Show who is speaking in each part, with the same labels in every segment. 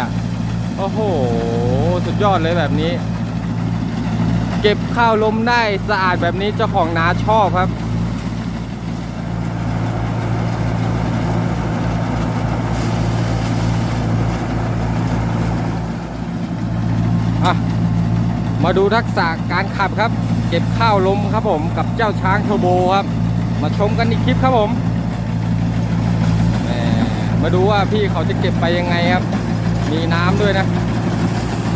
Speaker 1: อะ โอ้โห สุดยอดเลยแบบนี้ เก็บข้าวลมได้สะอาดแบบนี้เจ้าของนาชอบครับ มาดูทักษะการขับครับ เก็บข้าวล้มครับผมกับเจ้าช้างเทอร์โบครับ มาชมกันอีกคลิปครับผมมาดูว่าพี่เขาจะเก็บไปยังไงครับ มีน้ำด้วยนะ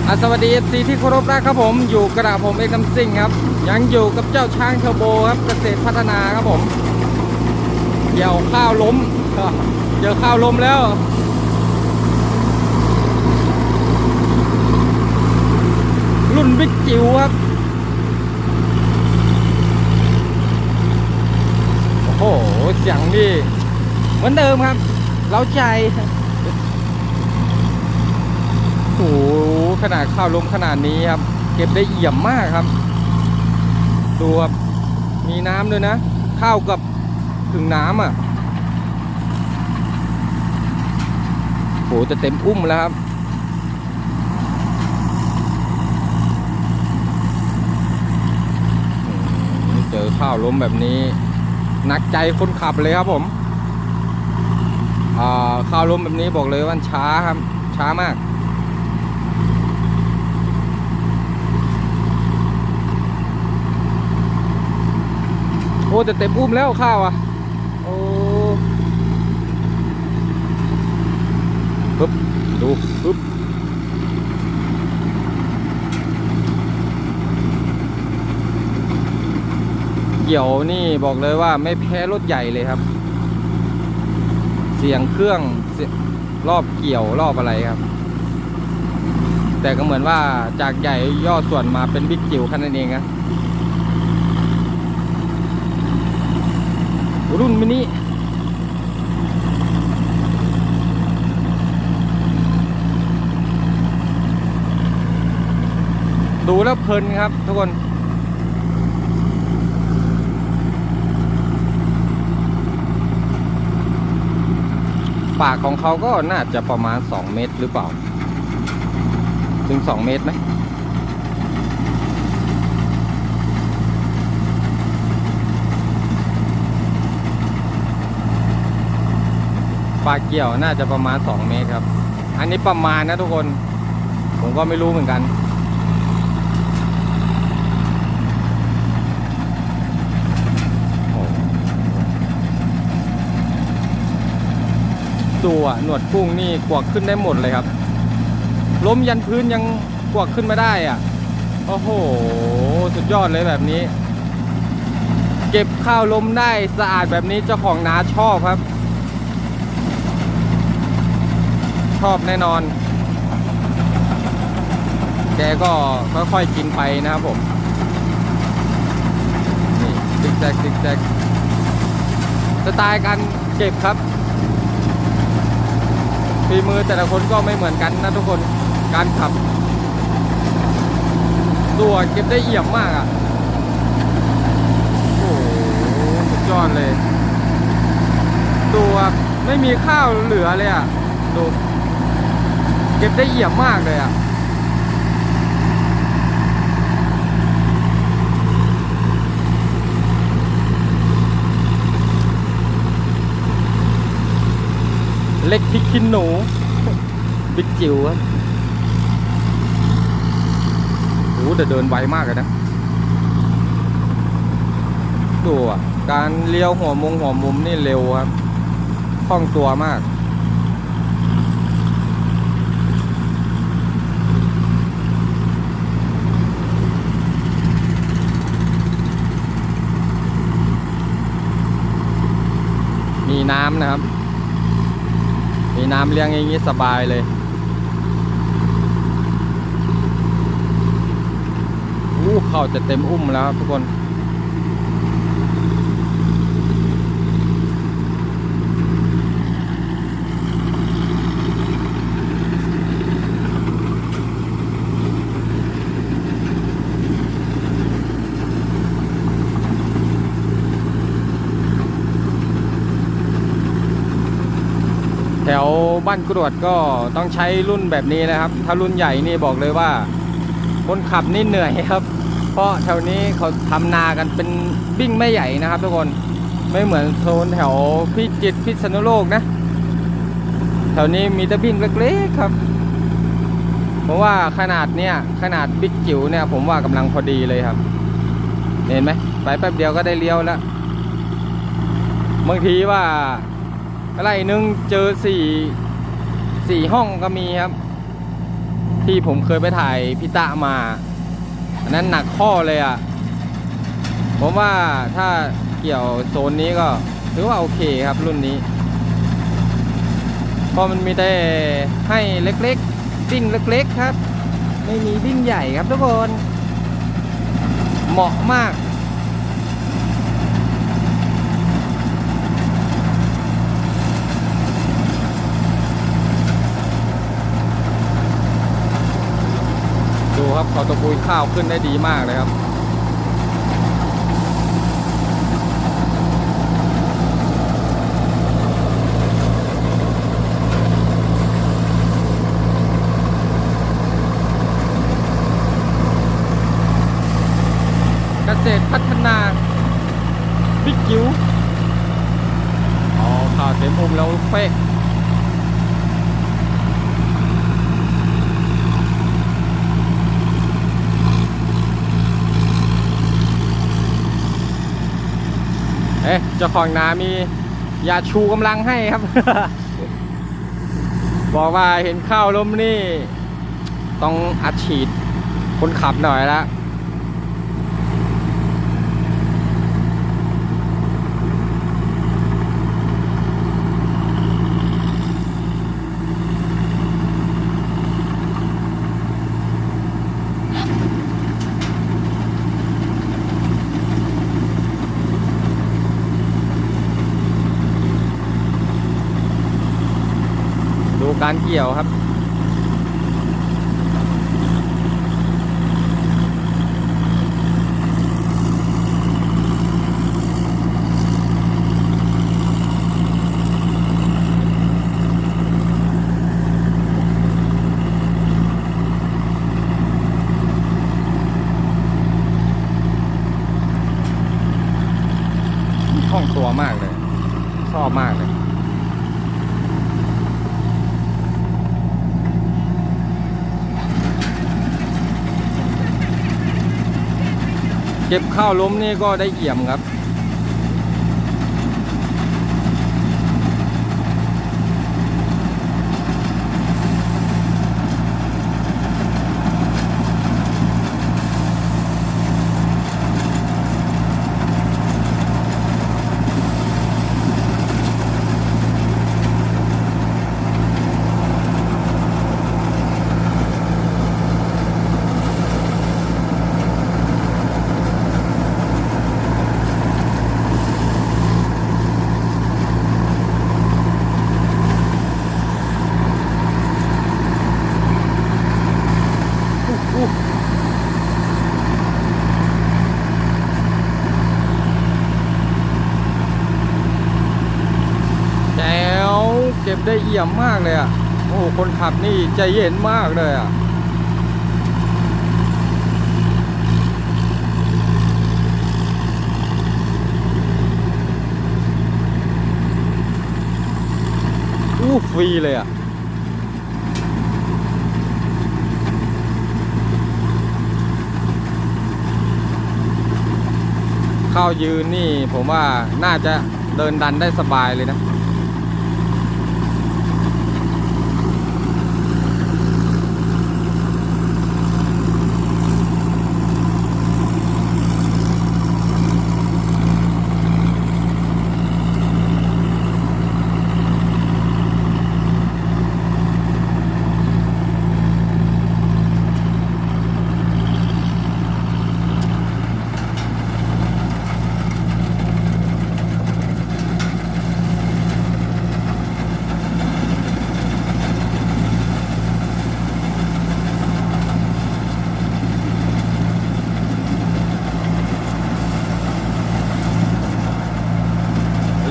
Speaker 1: อะสวัสดีเอซีที่เคารพรักครับผมอยู่กระดาผมเอกน้ำซิ่งครับ ยังอยู่กับเจ้าช้างเทอร์โบครับเกษตรพัฒนาครับผมเกี่ยวข้าวล้มอะเจอข้าวล้มแล้วรุ่นบิ๊กจิ๋วครับ โอ้โหเสียงนี่เหมือนเดิมครับเล้าใจ โอ้โห ขนาดข้าวลมขนาดนี้ครับ เก็บได้เอี่ยมมากครับ ดูครับ มีน้ำด้วยนะ ข้าวกับถึงน้ำอะโหจะเต็มอุ้มแล้วครับเจอข้าวล้มแบบนี้หนักใจคนขับเลยครับผมข้าวล้มแบบนี้บอกเลยว่าช้าครับ ช้ามาก อ้จะเต็มอุ้มแล้วข้าวอะ โอ้ปึ๊บดูปึ๊บเกี่ยวนี่บอกเลยว่าไม่แพ้รถใหญ่เลยครับ เสียงเครื่องเสียรอบเกี่ยวรอบอะไรครับ แต่ก็เหมือนว่าจากใหญ่ย่อส่วนมาเป็นบิ๊กจิ๋วแค่นั้นเองนะ รุ่นมินิดูแล้วเพลินครับทุกคนปากของเขาก็น่าจะประมาณ 2 เมตรหรือเปล่า ถึง 2 เมตรไหม ปลาเกี่ยวน่าจะประมาณ 2 เมตรครับ อันนี้ประมาณนะทุกคน ผมก็ไม่รู้เหมือนกัน ตัวหนวดกุ้งนี่กวักขึ้นได้หมดเลยครับ ล้มยันพื้นยังกวักขึ้นมาได้อะ โอ้โห สุดยอดเลยแบบนี้ เก็บข้าวล้มได้สะอาดแบบนี้เจ้าของนาชอบครับ ช อบแน่นอน แกก็ค่อยๆกินไปนะครับผม นี่ซิกแซกซิกแซกสไตล์การเก็บครับฝีมือแต่ละคนก็ไม่เหมือนกันนะทุกคนการขับ ตัวเก็บได้เอี่ยมมากอะ โอ้โหสุดยอดเลย ตัวไม่มีข้าวเหลือเลยอะ ดู ก็บได้เอี่ยมมากเลยอะเล็กพริกขี้หนูบิ๊กจิ๋วครับโอ้แต่เดินไวมากเลยนะดูอะ การเลี้ยวหัวมุมหัวมุมนี่เร็วครับคล่องตัวมาก มีน้ำนะครับ มีน้ำเลี้ยงอย่างนี้สบายเลย อู้เข้าจะเต็มอุ้มแล้วครับทุกคน บ้านกรวดก็ต้องใช้รุ่นแบบนี้นะครับ ถ้ารุ่นใหญ่นี่บอกเลยว่า คนขับนี่เหนื่อยครับ เพราะแถวนี้เขาทำนากันเป็นบิ้งไม่ใหญ่นะครับ ทุกคนไม่เหมือนโซนแถวพิจิตรพิษณุโลกนะ แถวนี้มีแต่บิ้งเล็กๆครับ เพราะว่าขนาดเนี้ยขนาดบิ๊กจิ๋วเนี่ยผมว่ากำลังพอดีเลยครับ เห็นไหมไปแป๊บเดียวก็ได้เลี้ยวแล้วบางทีว่าไร่นึงเจอสี่ สี่ห้องก็มีครับ ที่ผมเคยไปถ่ายพิตะมาอันนั้นหนักข้อเลยอะ ผมว่าถ้าเกี่ยวโซนนี้ก็ถือว่าโอเคครับรุ่นนี้เพราะมันมีแต่ให้เล็กๆบิ้งเล็กๆครับ ไม่มีบิ้งใหญ่ครับทุกคน เหมาะมาก ครับเขาตะกุยข้าวขึ้นได้ดีมากเลยครับ เกษตรพัฒนาบิ๊กจิ๋วอ๋อข่าวเต็มมุมแล้วเฟก เอ๊ะเจ้าของนามียาชูกำลังให้ครับ บอกว่าเห็นข้าวล้มนี่ ต้องอัดฉีดคนขับหน่อยละ ดู การเกี่ยวครับ คล่องตัวมากเลย ชอบมากเลย เก็บข้าวล้มนี่ก็ได้เอี่ยมครับ แจ๋วเก็บได้เอี่ ยมมากเลยอะ โอ้คนขับนี่ใจเย็นมากเลยอะ อู้ฟรีเลยอะเข้ายืนนี่ผมว่าน่าจะเดินดันได้สบายเลยนะ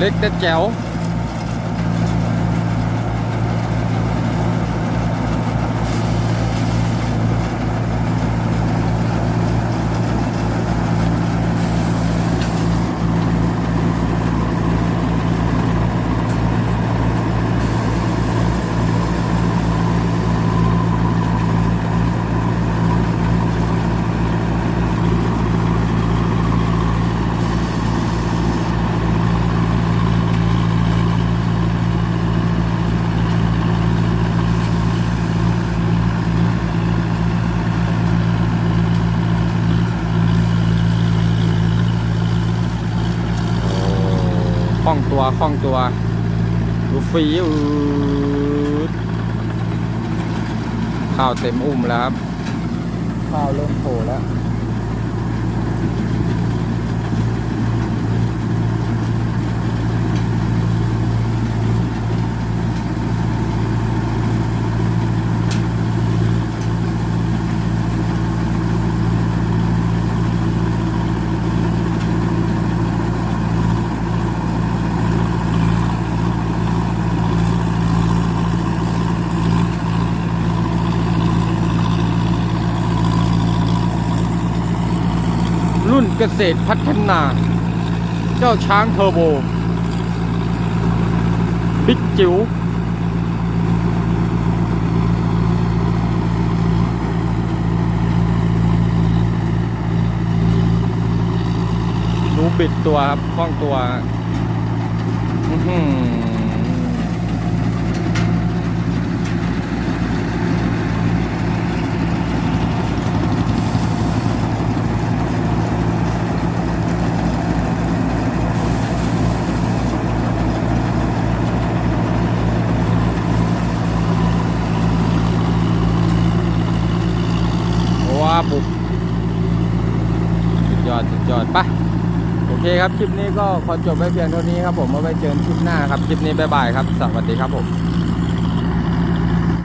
Speaker 1: เล็ก คล่องตัวดูฟรีอข้าวเต็มอุ้มแล้วครับ ข้าวเริ่มโผล่แล้ว กษตรพัฒนา เจ้าช้างเทอร์โบบิ๊กจิ๋วหนูบิดตัวครับคล่องตัว อื้อหือว้าบุกสุดยอดสุดยอดไปะโอ เคครับ คลิปนี้ก็ขอจบไว้เพียงเท่านี้ครับผมมาไว้เจอกันคลิปหน้าครับ คลิปนี้บ๊ายบายครับ สวัสดีครับผม